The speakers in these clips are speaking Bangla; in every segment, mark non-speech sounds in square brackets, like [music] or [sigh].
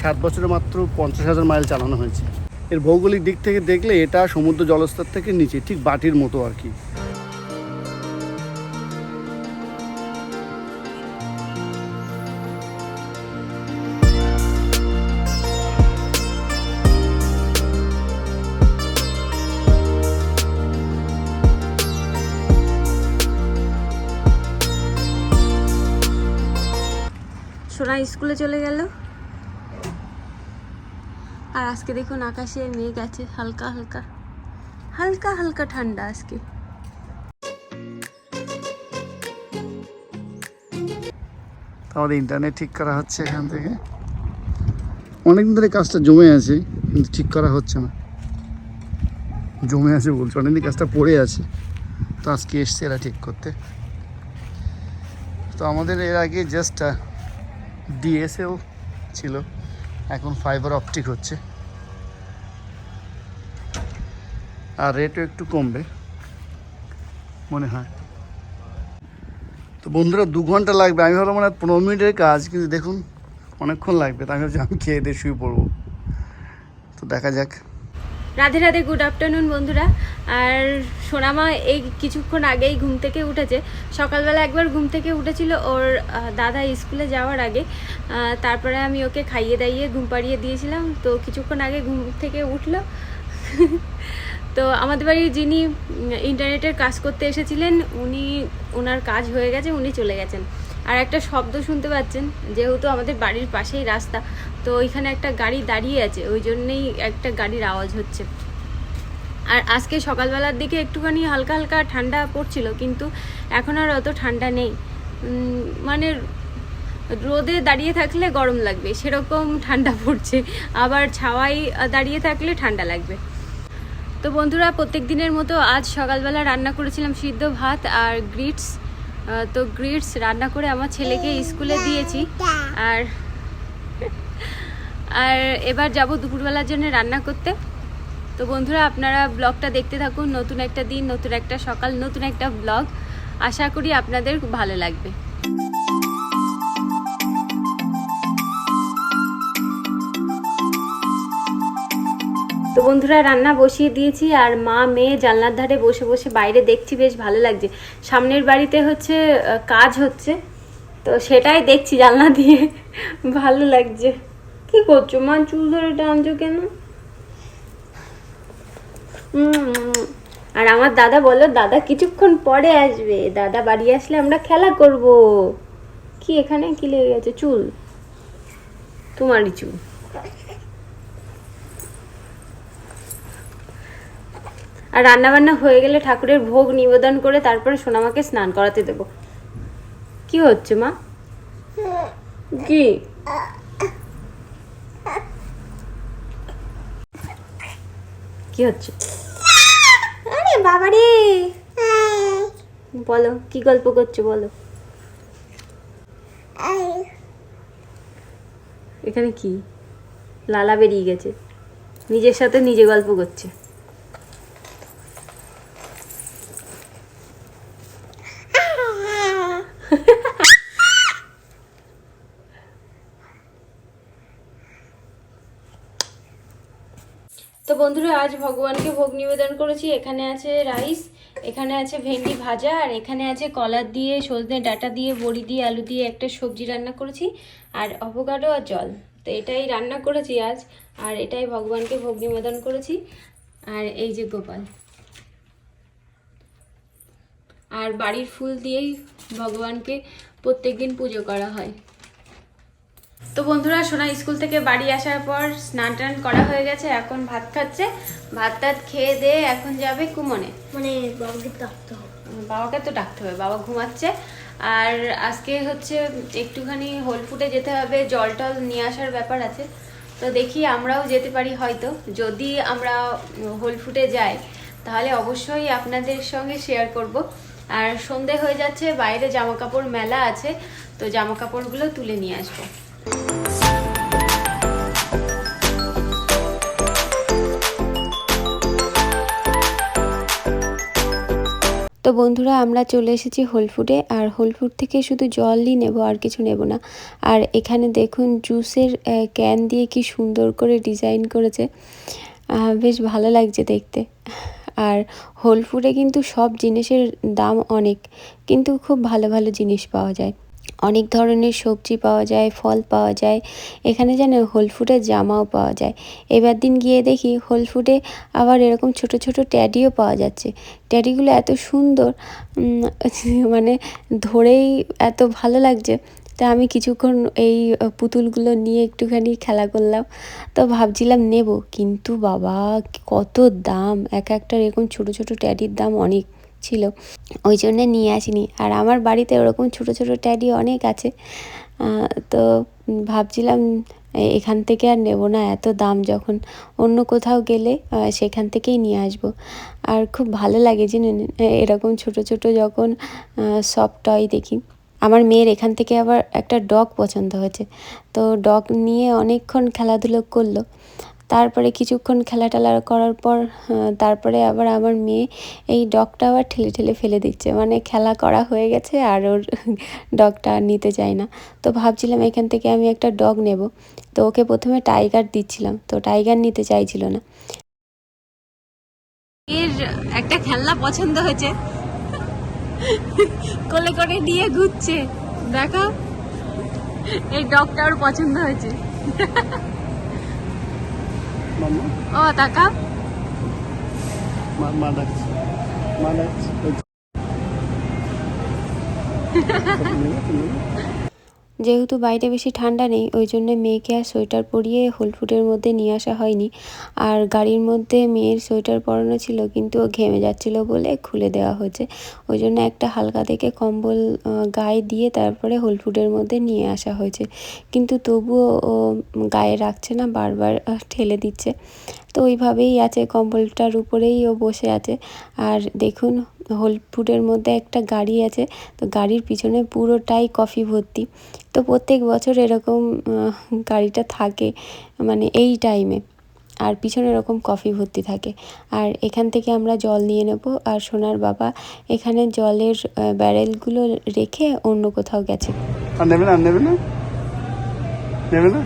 সাত বছরে মাত্র পঞ্চাশ হাজার মাইল চালানো হয়েছে। এর ভৌগোলিক দিক থেকে দেখলে এটা সমুদ্র জলস্তর থেকে নিচে, ঠিক বাটির মতো আর কি। স্কুলে চলে গেল। আর আজকে দেখুন আকাশে মেঘ আছে, হালকা হালকা। হালকা হালকা ঠান্ডা আজকে। আমাদের ইন্টারনেট ঠিক করা হচ্ছে এখান থেকে। অনেকদিন ধরে কাজটা জমে আছে, কিন্তু ঠিক করা হচ্ছে না। জমে আছে বলছে, অনেকদিন কাজটা পড়ে আছে। তো আজকে এসছে এরা ঠিক করতে। তো আমাদের এর আগে জাস্ট ডিএসএল ছিল। এখন ফাইবার অপটিক হচ্ছে। আর রেটও একটু কমবে, মনে হয়। তো বন্ধুরা, দু ঘণ্টা লাগবে। আমি ভাবলাম মানে পনেরো মিনিটের কাজ, কিন্তু দেখুন, অনেকক্ষণ লাগবে। তা আমি ভাবছি, আমি খেয়ে দিয়ে শুয়ে পড়ব। তো দেখা যাক। রাধে রাধে গুড আফটারনুন বন্ধুরা। আর সোনামা এই কিছুক্ষণ আগেই ঘুম থেকে উঠেছে। সকালবেলা একবার ঘুম থেকে উঠেছিল ওর দাদা স্কুলে যাওয়ার আগে। তারপরে আমি ওকে খাইয়ে দাইয়ে ঘুম পাড়িয়ে দিয়েছিলাম। তো কিছুক্ষণ আগে ঘুম থেকে উঠল। [laughs] তো আমাদের বাড়ি যিনি ইন্টারনেটের কাজ করতে এসেছিলেন, উনি ওনার কাজ হয়ে গেছে, উনি চলে গেছেন। আর একটা শব্দ শুনতে পাচ্ছেন, যেহেতু আমাদের বাড়ির পাশেই রাস্তা তো ওইখানে একটা গাড়ি দাঁড়িয়ে আছে, ওই জন্যেই একটা গাড়ির আওয়াজ হচ্ছে। আর আজকে সকালবেলার দিকে একটুখানি হালকা হালকা ঠান্ডা পড়ছিল, কিন্তু এখন আর অত ঠান্ডা নেই। মানে রোদে দাঁড়িয়ে থাকলে গরম লাগবে, সেরকম ঠান্ডা পড়ছে, আবার ছাওয়াই দাঁড়িয়ে থাকলে ঠান্ডা লাগবে। তো বন্ধুরা প্রত্যেক দিনের মতো আজ সকালবেলা রান্না করেছিলাম সিদ্ধ ভাত আর গ্রিটস তো গ্রিটস রান্না করে আমার ছেলেকে স্কুলে দিয়েছি। আর আর এবার যাব দুপুরবেলার জন্য রান্না করতে। তো বন্ধুরা, আপনারা ব্লগটা দেখতে থাকুন। নতুন একটা দিন, নতুন একটা সকাল, নতুন একটা ব্লগ। আশা করি আপনাদের ভালো লাগবে। তো বন্ধুরা, রান্না বসিয়ে দিয়েছি আর মা, মেয়ে জানলার ধারে বসে বসে বাইরে দেখছি, বেশ ভালো লাগছে। সামনের বাড়িতে হচ্ছে কাজ হচ্ছে। তো সেটাই দেখছি জানলা দিয়ে। ভালো লাগছে। কি করছ? মা, চুল ধরে টানছো কেন? আর আমার দাদা বলো দাদা কিছুক্ষণ পরে আসবে। দাদা বাড়ি আসলে আমরা খেলা করব। কি এখানে? কি লেগে গেছে? চুল? তোমারই চুল। আর রান্না বান্না হয়ে গেলে ঠাকুরের ভোগ নিবেদন করে তারপরে সোনামাকে স্নান করাতে দেব। কি হচ্ছে, মা? কি? কি হচ্ছে? আরে বাবা রে বলো, কি গল্প করছ বলো? এখানে কি? লালা বেরিয়ে গেছে। নিজের সাথে নিজে গল্প করছে। বন্ধুরা, আজ ভগবানকে ভোগ নিবেদন করেছি। এখানে আছে রাইস, এখানে আছে ভেন্ডি ভাজা, আর এখানে আছে কলার দিয়ে, সজনে ডাটা দিয়ে, বড়ি দিয়ে, আলু দিয়ে একটা সবজি রান্না করেছি, আর অভোকাডো আর জল। তো এটাই রান্না করেছি আজ, আর এটাই ভগবানকে ভোগ নিবেদন করেছি। আর এই যে গোপাল। আর বাড়ির ফুল দিয়েই ভগবানকে প্রত্যেকদিন পুজো করা হয়। তো বন্ধুরা সোনা স্কুল থেকে বাড়ি আসার পর স্নান টান করা হয়ে গেছে এখন ভাত খাচ্ছে। ভাত টাত খেয়ে দিয়ে এখন যাবে কুমনে। মানে বাবাকে ডাকতে হবে। বাবাকে তো ডাকতে হবে বাবা ঘুমাচ্ছে। আর আজকে হচ্ছে একটুখানি হোলফুটে যেতে হবে জল টল নিয়ে আসার ব্যাপার আছে। তো দেখি আমরাও যেতে পারি হয়তো। যদি আমরা হোলফুটে যাই তাহলে অবশ্যই আপনাদের সঙ্গে শেয়ার করব। আর সন্ধে হয়ে যাচ্ছে বাইরে জামা কাপড় মেলা আছে তো জামা কাপড়গুলো তুলে নিয়ে আসব। তো বন্ধুরা, আমরা চলে এসেছি হোলফুডে আর হোল ফুড থেকে শুধু জলই নেব, আর কিছু নেব না। আর এখানে দেখুন, জুসের ক্যান দিয়ে কি সুন্দর করে ডিজাইন করেছে। বেশ ভালো লাগছে দেখতে। আর হোলফুডে কিন্তু সব জিনিসের দাম অনেক, কিন্তু খুব ভালো ভালো জিনিস পাওয়া যায়। অনেক ধরনের সবজি পাওয়া যায়, ফল পাওয়া যায়। এখানে যেন হোল ফুডের জামাও পাওয়া যায়। এবার দিন গিয়ে দেখি হোল ফুডে আবার এরকম ছোট ছোট ট্যাডিও পাওয়া যাচ্ছে। ট্যাডিগুলো এত সুন্দর [laughs] মানে ধরেই এত ভালো লাগছে। তা আমি কিছুক্ষণ এই পুতুলগুলো নিয়ে একটুখানি খেলা করলাম। তো ভাবছিলাম নেব, কিন্তু বাবা, কত দাম? এক একটা এরকম ছোট ছোট ট্যাডির দাম অনেক। ছিল, ওই জন্যে নিয়ে আসিনি। আর আমার বাড়িতে ওরকম ছোট ছোট ট্যাডি অনেক আছে। তো ভাবছিলাম এখান থেকে আর নেব না এত দাম যখন। অন্য কোথাও গেলে সেখান থেকেই নিয়ে আসব। আর খুব ভালো লাগে জানেন এরকম ছোট ছোট যখন সফট টয় দেখি। আমার মেয়ের এখান থেকে আবার একটা ডগ পছন্দ হয়েছে। তো ডগ নিয়ে অনেকক্ষণ খেলাধুলো করল। তারপরে কিছুক্ষণ খেলা টেলা করার পর আহ, তারপরে আবার আমার মেয়ে এই ডগটা আবার ঠেলে ঠেলে ফেলে দিচ্ছে। মানে খেলা করা হয়ে গেছে আর ওর [laughs] ডগটা নিতে চায় না। তো ভাবছিলাম এখান থেকে আমি একটা ডগ নেব। তো ওকে প্রথমে টাইগার দিচ্ছিলাম। তো টাইগার নিতে চাইছিল না। এর একটা খেলনা পছন্দ হয়েছে। কোলে করে নিয়ে ঘুরছে। দেখো এই ডগটা ওর পছন্দ হয়েছে। ও মা মা ডাকছে মা ডাকছে যেহেতু বাইরে বেশি ঠান্ডা নেই, ওই জন্য মেয়েকে আর সোয়েটার পরিয়ে হোল ফুডের মধ্যে নিয়ে আসা হয়নি। আর গাড়ির মধ্যে মেয়ের সোয়েটার পরানো ছিল, কিন্তু ও ঘেমে যাচ্ছিল বলে খুলে দেওয়া হয়েছে। ওই জন্য একটা হালকা থেকে কম্বল গায়ে দিয়ে তারপরে হোলফুডের মধ্যে নিয়ে আসা হয়েছে। কিন্তু তবুও ও গায়ে রাখছে না, বারবার ঠেলে দিচ্ছে। তো ওইভাবেই আছে, কম্বলটার উপরেই ও বসে আছে। আর দেখুন হোল মধ্যে একটা গাড়ি আছে, তো গাড়ির পিছনে পুরোটাই কফি ভর্তি। তো প্রত্যেক বছর এরকম গাড়িটা থাকে মানে এই টাইমে আর পিছনে এরকম কফি ভর্তি থাকে। আর এখান থেকে আমরা জল নিয়ে নেব, আর সোনার বাবা এখানে জলের ব্যারেলগুলো রেখে অন্য কোথাও গেছে। না? নেবে না?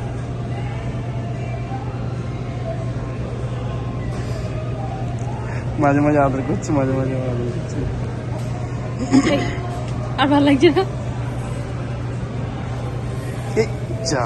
মাঝে মাঝে আদর করছে মাঝে মাঝে আদর করছে আর ভালো লাগছে না এই যা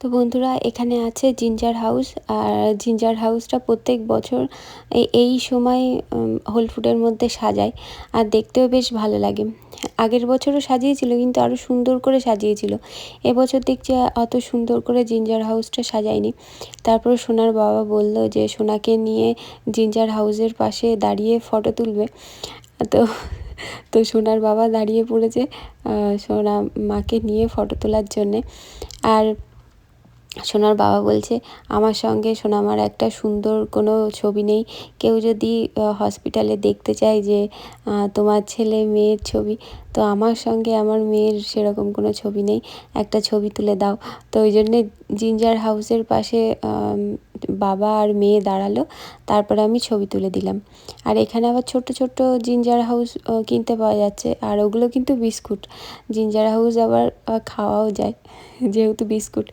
তো বন্ধুরা, এখানে আছে জিঞ্জার হাউস আর জিঞ্জার হাউসটা প্রত্যেক বছর এই সময় হোল ফুডের মধ্যে সাজায় আর দেখতেও বেশ ভালো লাগে। আগের বছরও সাজিয়েছিল, কিন্তু আরও সুন্দর করে সাজিয়েছিল। এবছর দেখছি অত সুন্দর করে জিঞ্জার হাউসটা সাজায়নি। তারপর সোনার বাবা বলল যে, সোনাকে নিয়ে জিঞ্জার হাউসের পাশে দাঁড়িয়ে ফটো তুলবে। তো তো সোনার বাবা দাঁড়িয়ে পড়েছে সোনা মাকে নিয়ে ফটো তোলার জন্যে। আর সোনার বাবা বলছে, আমার সঙ্গে সোনামার একটা সুন্দর কোনো ছবি নেই। কেউ যদি হসপিটালে দেখতে চায় যে তোমার ছেলে মেয়ের ছবি, তো আমার সঙ্গে আমার মেয়ের সেরকম কোনো ছবি নেই। একটা ছবি তুলে দাও। তো ওই জন্যে জিঞ্জার হাউসের পাশে বাবা আর মেয়ে দাঁড়াল, তারপরে আমি ছবি তুলে দিলাম। আর এখানে আবার ছোট্ট ছোট্ট জিঞ্জার হাউস কিনতে পাওয়া যাচ্ছে। আর ওগুলো কিন্তু বিস্কুট। জিঞ্জার হাউস আবার খাওয়াও যায়, [laughs] যেহেতু বিস্কুট।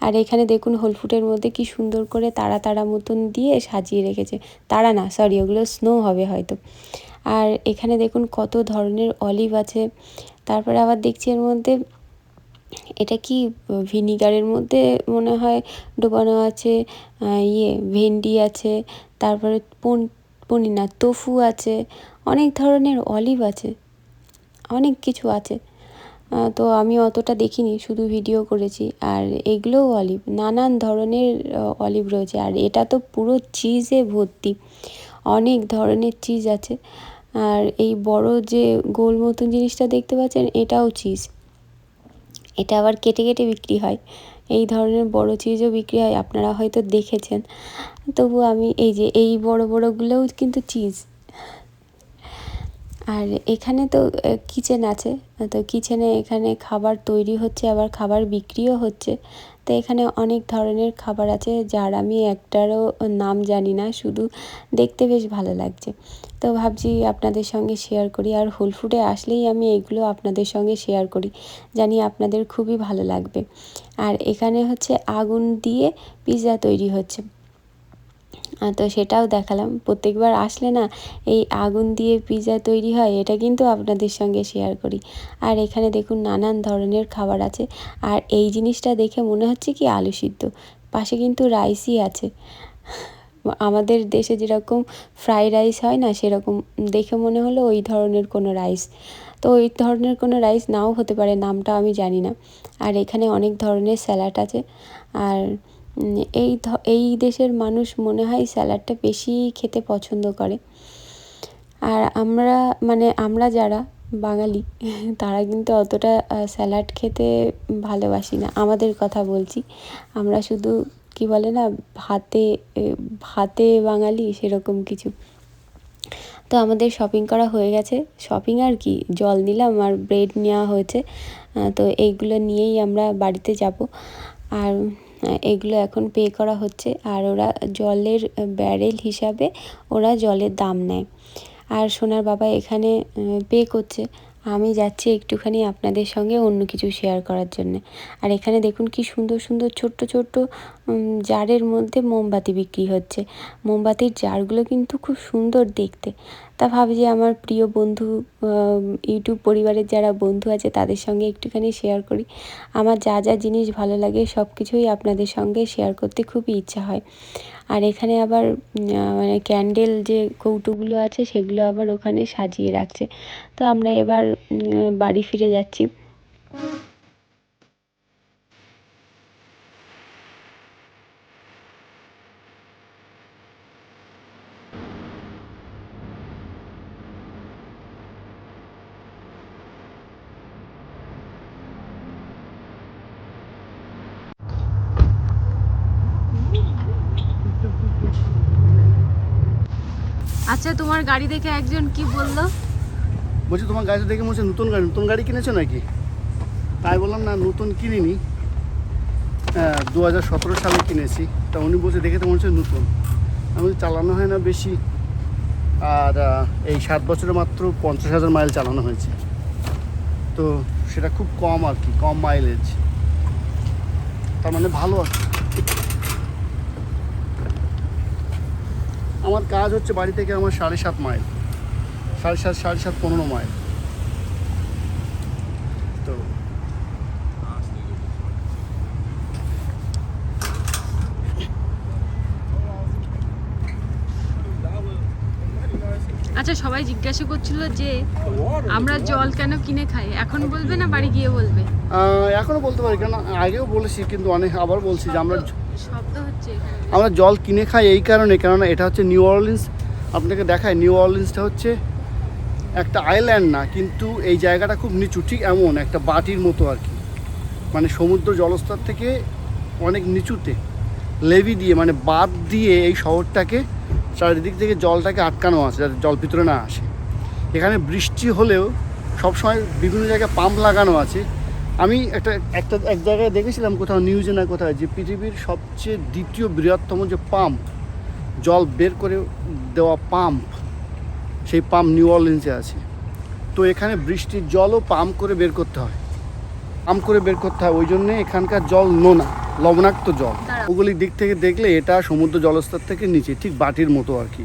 আর এখানে দেখুন হোল ফুডের মধ্যে কি সুন্দর করে তারা তারা মতন দিয়ে সাজিয়ে রেখেছে। তারা না সরি ওগুলো স্নো হবে হয়তো। আর এখানে দেখুন, কত ধরনের অলিভ আছে। তারপরে আবার দেখছি এর মধ্যে এটা কি ভিনিগারের মধ্যে মনে হয় ডোবানো আছে ইয়ে ভেন্ডি আছে, তারপরে পন পনিনা তোফু আছে, অনেক ধরনের অলিভ আছে, অনেক কিছু আছে। তো আমি অতটা দেখিনি, শুধু ভিডিও করেছি। আর এগুলোও অলিভ, নানান ধরনের অলিভ রয়েছে। আর এটা তো পুরো চিজে ভর্তি, অনেক ধরনের চিজ আছে। আর এই বড় যে গোল মতন জিনিসটা দেখতে পাচ্ছেন, এটাও চিজ। এটা আবার কেটে কেটে বিক্রি হয়। এই ধরনের বড় চিজও বিক্রি হয়, আপনারা হয়তো দেখেছেন। তবু আমি এই যে এই বড় বড়গুলোও কিন্তু চিজ আর এখানে তো কিচেন আছে। তো কিচেনে এখানে খাবার তৈরি হচ্ছে, আবার খাবার বিক্রিও হচ্ছে। তো এখানে অনেক ধরনের খাবার আছে যার আমি একটারও নাম জানি না, শুধু দেখতে বেশ ভালো লাগছে। তো ভাবছি আপনাদের সঙ্গে শেয়ার করি আর হোল ফুডে আসলেই আমি এগুলো আপনাদের সঙ্গে শেয়ার করি, জানি আপনাদের খুবই ভালো লাগবে। আর এখানে হচ্ছে আগুন দিয়ে পিৎজা তৈরি হচ্ছে। তো সেটাও দেখালাম। প্রত্যেকবার আসলে না, এই আগুন দিয়ে পিৎজা তৈরি হয়, এটা কিন্তু আপনাদের সঙ্গে শেয়ার করি। আর এখানে দেখুন নানান ধরনের খাবার আছে। আর এই জিনিসটা দেখে মনে হচ্ছে কি আলু সিদ্ধ। পাশে কিন্তু রাইসই আছে। আমাদের দেশে যেরকম ফ্রাই রাইস হয় না, সেরকম দেখে মনে হলো ওই ধরনের কোনো রাইস তো ওই ধরনের কোনো রাইস নাও হতে পারে নামটা আমি জানি না। আর এখানে অনেক ধরনের স্যালাড আছে। আর এই এই দেশের মানুষ মনে হয় স্যালাডটা বেশি খেতে পছন্দ করে। আর আমরা মানে আমরা যারা বাঙালি, [laughs] তারা কিন্তু অতটা স্যালাড খেতে ভালোবাসি না। আমাদের কথা বলছি, আমরা শুধু কি বলে না, ভাতে ভাতে বাঙালি সেরকম কিছু। তো আমাদের শপিং করা হয়ে গেছে। শপিং আর কি, জল নিলাম আর ব্রেড নেওয়া হয়েছে। তো এইগুলো নিয়েই আমরা বাড়িতে যাব। আর এগুলো এখন পে করা হচ্ছে আর ওরা জলের ব্যারেল হিসাবে ওরা জলের দাম নেয়। আর সোনার বাবা এখানে পে করছে। আমি যাচ্ছি একটুখানি আপনাদের সঙ্গে অন্য কিছু শেয়ার করার জন্য। আর এখানে দেখুন কি সুন্দর সুন্দর ছোট্ট ছোট্ট জারের মধ্যে মোমবাতি বিক্রি হচ্ছে। মোমবাতির জারগুলো কিন্তু খুব সুন্দর দেখতে। তা ভাবছি আমার প্রিয় বন্ধু ইউটিউব পরিবারের যারা বন্ধু আছে তাদের সঙ্গে একটুখানি শেয়ার করি। আমার যা যা জিনিস ভালো লাগে সব কিছুই আপনাদের সঙ্গে শেয়ার করতে খুবই ইচ্ছা হয়। আর এখানে আবার মানে ক্যান্ডেল যে কৌটোগুলো আছে সেগুলো আবার ওখানে সাজিয়ে রাখছে। তো আমরা এবার বাড়ি ফিরে যাচ্ছি। আচ্ছা তোমার গাড়ি দেখে একজন কি বলল? বলছি তোমার গাড়ি দেখে হচ্ছে নতুন গাড়ি নতুন গাড়ি কিনেছো নাকি? তাই বললাম না নতুন কিনিনি। দু হাজার সতেরো সালে কিনেছি। তা উনি বলছে দেখে তো মনে হচ্ছে নতুন। আমি বলছি, চালানো হয় না বেশি। আর এই সাত বছরে মাত্র পঞ্চাশ হাজার মাইল চালানো হয়েছে। তো সেটা খুব কম আর কি কম মাইলেজ। তার মানে ভালো আর কি। আমার কাজ হচ্ছে বাড়ি থেকে আমার সাড়ে সাত মাইল। সাড়ে সাত সাড়ে সাত পনেরো মাইল। তো আচ্ছা সবাই জিজ্ঞাসা করছিল যে আমরা জল কেন কিনে খাই? এখন বলবে না বাড়ি গিয়ে বলবে? আহ, এখনও বলতে পারি কেন আগেও বলেছি কিন্তু অনেক আবার বলছি যে আমরা আমরা জল কিনে খাই এই কারণে, কেননা এটা হচ্ছে নিউ অরলিন্স আপনাকে দেখায় নিউ অরলিন্সটা হচ্ছে একটা আইল্যান্ড না, কিন্তু এই জায়গাটা খুব নিচু, ঠিক এমন একটা বাটির মতো আর কি। মানে সমুদ্র জলস্তর থেকে অনেক নিচুতে, লেভি দিয়ে মানে বাদ দিয়ে এই শহরটাকে, চারিদিক থেকে জলটাকে আটকানো আছে, যাতে জল ভিতরে না আসে। এখানে বৃষ্টি হলেও সবসময় বিভিন্ন জায়গায় পাম্প লাগানো আছে আমি একটা একটা এক জায়গায় দেখেছিলাম কোথাও নিউজে না কোথাও যে পৃথিবীর সবচেয়ে দ্বিতীয় বৃহত্তম যে পাম্প জল বের করে দেওয়া পাম্প সেই পাম্প নিউ অরলিন্সে আছে। তো এখানে বৃষ্টির জলও পাম্প করে বের করতে হয়। পাম্প করে বের করতে হয় ওই জন্যে এখানকার জল নোনা লবণাক্ত জল। ভৌগোলিক দিক থেকে দেখলে এটা সমুদ্র জলস্তর থেকে নিচে ঠিক বাটির মতো আর কি।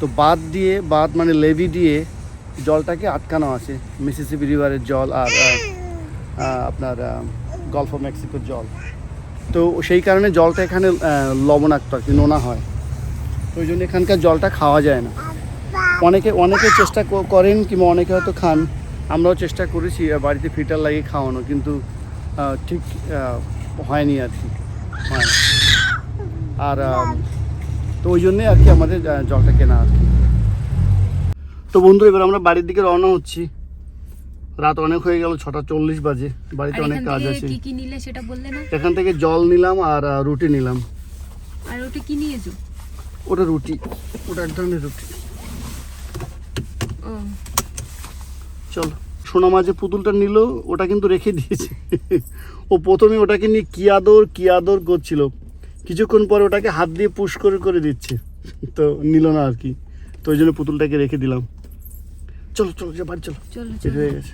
তো বাদ দিয়ে বাদ মানে লেভি দিয়ে জলটাকে আটকানো আছে মিসিসিপি রিভারের জল আর আপনার গল্ফ অফ মেক্সিকোর জল। তো সেই কারণে জলটা এখানে লবণাক্ত আর কি, নোনা হয়। তো ওই জন্য এখানকার জলটা খাওয়া যায় না। অনেকে অনেকে চেষ্টা করেন কিংবা অনেকে হয়তো খান। আমরাও চেষ্টা করেছি বাড়িতে ফিল্টার লাগিয়ে খাওয়ানো, কিন্তু ঠিক হয়নি আর কি, হয় আর তো ওই জন্যে আর কি আমাদের জলটা কেনা আর কি। তো বন্ধু, এবার আমরা বাড়ির দিকে রওনা হচ্ছি। রাত অনেক হয়ে গেল ছটা চল্লিশ বাজে বাড়িতে অনেক কাজ আছে। কি কি নিলে সেটা বললে না? এখান থেকে জল নিলাম আর রুটি নিলাম। আর ওটা কি নিয়েছো? ওটা রুটি ওটা এক ধরনের রুটি। চলো সোনা মাঝে পুতুলটা নিল ওটা কিন্তু রেখে দিয়েছে। ও প্রথমে ওটাকে নিয়ে কি আদর কি আদর করছিল। কিছুক্ষণ পরে ওটাকে হাত দিয়ে পুশ করে করে দিচ্ছে। তো নিল না আর কি। তো ওই জন্য পুতুলটাকে রেখে দিলাম। চলো চলো যে বাড়ি চলো। চলো হয়ে গেছে।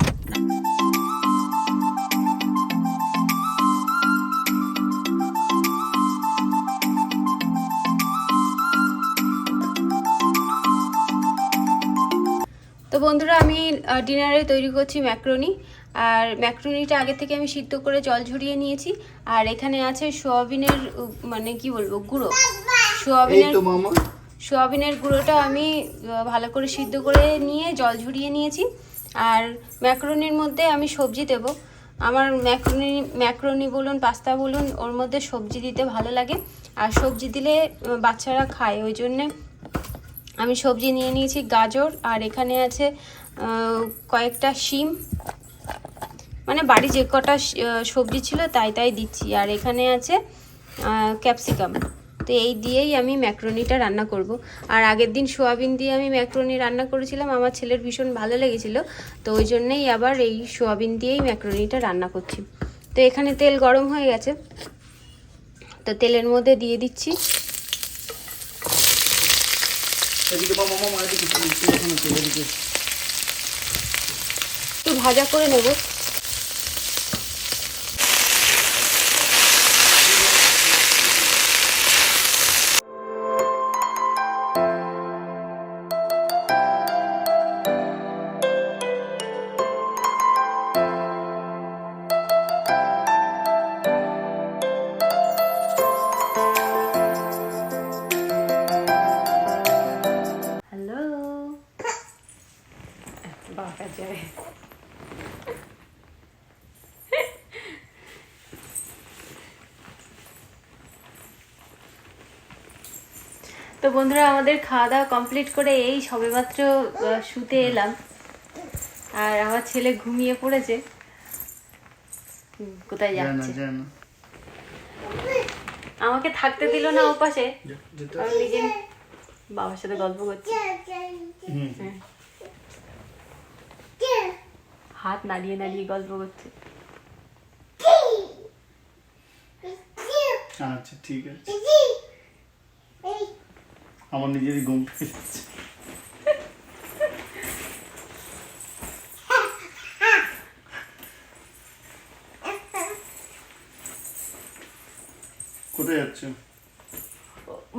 তো বন্ধুরা আমি ডিনারে তৈরি করছি ম্যাক্রোনি। আর ম্যাক্রোনিটা আগে থেকে আমি সিদ্ধ করে জল ঝরিয়ে নিয়েছি। আর এখানে আছে সোয়াবিনের মানে কি বলব গুঁড়ো। সোয়াবিনের তো মামা। সোয়াবিনের গুঁড়োটা আমি ভালো করে সিদ্ধ করে নিয়ে জল ঝরিয়ে নিয়েছি। আর ম্যাক্রোনির মধ্যে আমি সবজি দেব। আমার ম্যাক্রোনি ম্যাক্রোনি বলুন, পাস্তা বলুন, ওর মধ্যে সবজি দিতে ভালো লাগে। আর সবজি দিলে বাচ্চারা খায়, ওই জন্যে আমি সবজি নিয়ে নিয়েছি গাজর, আর এখানে আছে কয়েকটা শিম। মানে বাড়ি যে কটা সবজি ছিল তাই তাই দিচ্ছি। আর এখানে আছে ক্যাপসিকাম। তো এই দিয়েই আমি ম্যাক্রোনিটা রান্না করব। আর আগের দিন সোয়াবিন দিয়ে আমি ম্যাক্রোনি রান্না করেছিলাম আমার ছেলের ভীষণ ভালো লেগেছিল তো ওই জন্যেই আবার এই সোয়াবিন দিয়েই ম্যাক্রোনিটা রান্না করছি। তো এখানে তেল গরম হয়ে গেছে তো তেলের মধ্যে দিয়ে দিচ্ছি। একটু ভাজা করে নেব। তো বন্ধুরা আমাদের খাওয়া দাওয়া কমপ্লিট করে এই সবেমাত্র শুতে এলাম। আর আমার ছেলে ঘুমিয়ে পড়েছে। কোথায় যাচ্ছে? আমাকে থাকতে দিল না ও পাশে আমি নিজে বাবার সাথে গল্প করছি। হুম। হ্যাঁ। হাত নাড়িয়ে নাড়িয়ে গল্প করছে। আচ্ছা ঠিক আছে। আমার নিজেরই ঘুম পেয়ে যাচ্ছে। কোথায় যাচ্ছে?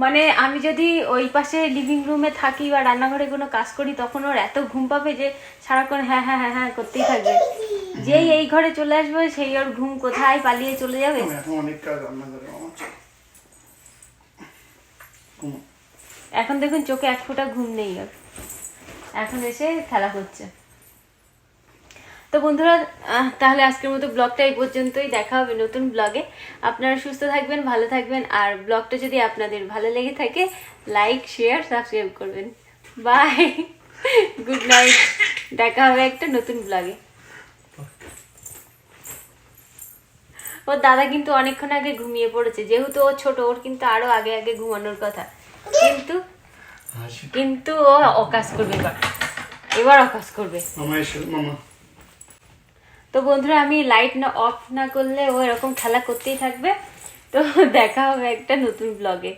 মানে আমি যদি ওই পাশে লিভিং রুমে থাকি বা রান্নাঘরে কোনো কাজ করি তখন ওর এত ঘুম পাবে যে সারাক্ষণ হ্যাঁ হ্যাঁ হ্যাঁ হ্যাঁ করতেই থাকবে। যেই এই ঘরে চলে আসবে সেই ওর ঘুম কোথায় পালিয়ে চলে যাবে? অনেক কাজ রান্না করে আমার ঘুমো। এখন দেখুন চোখে এক ফোঁটা ঘুম নেই ওর এখন এসে খেলা করছে তো বন্ধুরা তাহলে আজকের মতো ব্লগটা এই পর্যন্তই। দেখা হবে নতুন ব্লগে। আপনারা সুস্থ থাকবেন, ভালো থাকবেন। আর ব্লগটা যদি আপনাদের ভালো লেগে থাকে লাইক শেয়ার সাবস্ক্রাইব করবেন। বাই গুড নাইট দেখা হবে একটা নতুন ব্লগে। ওর দাদা কিন্তু অনেকক্ষণ আগে ঘুমিয়ে পড়েছে। যেহেতু ও ছোট, ওর কিন্তু আরও আগে আগে ঘুমানোর কথা। কিন্তু কিন্তু ও অকাজ করবে এবার। এবার অকাজ করবে। তো বন্ধুরা আমি লাইট না অফ না করলে ও এরকম খেলা করতেই থাকবে। তো দেখা হবে একটা নতুন ব্লগে